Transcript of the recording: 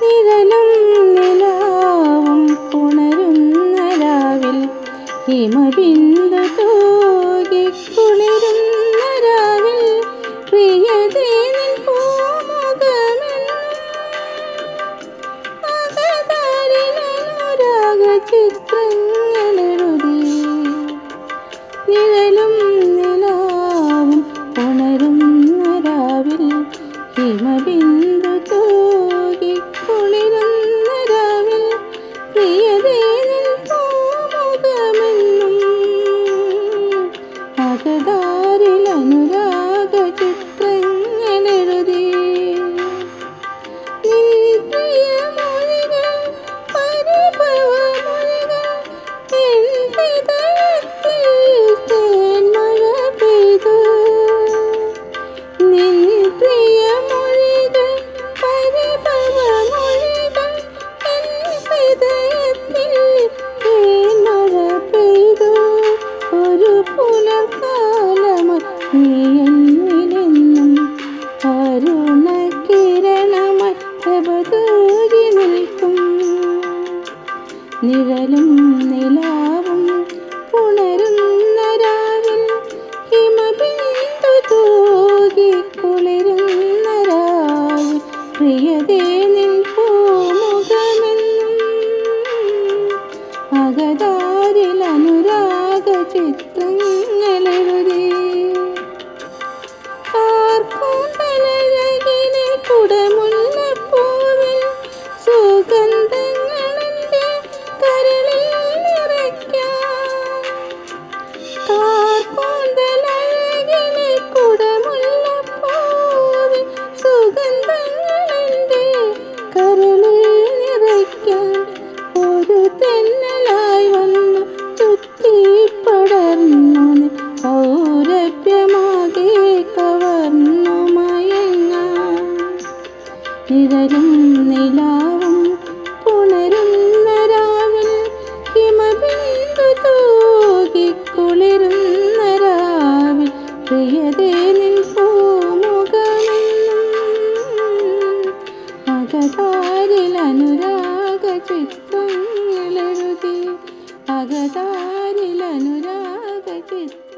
നിഴലും നിലാവും പുണരുന്ന രാവിൽ. ഹിമബിന്ദു തൂകി കുളിരുന്ന രാവിൽ. പ്രിയതേ നിൻ പുലർക്കാലമായി നീ എന്നിലെന്നും അരുണകിരണമായി പ്രഭതൂരി നിൽക്കും നിഴലും നിലാവും പുണരുന്ന രാവിൽ ഹിമബിന്ദു തൂകി കുളിരുന്ന രാവിൽ പ്രിയതേ നിൻ പൂമുഖമെന്നും അകതാരിൽ അനുരാഗ ചിത്രങ്ങളെഴുതി കാർക്കൂന്തലഴകിലെ നിഴലും നിലാവും പുണരുന്ന രാവിൽ ഹിമബിന്ദു തൂകി കുളിരുന്ന രാവിൽ പ്രിയതേ നിൻ പൂമുഖമെന്നും അകതാരിൽ അനുരാഗ ചിത്രങ്ങളെഴുതി അകതാരിൽ അനുരാഗ ചിത്ര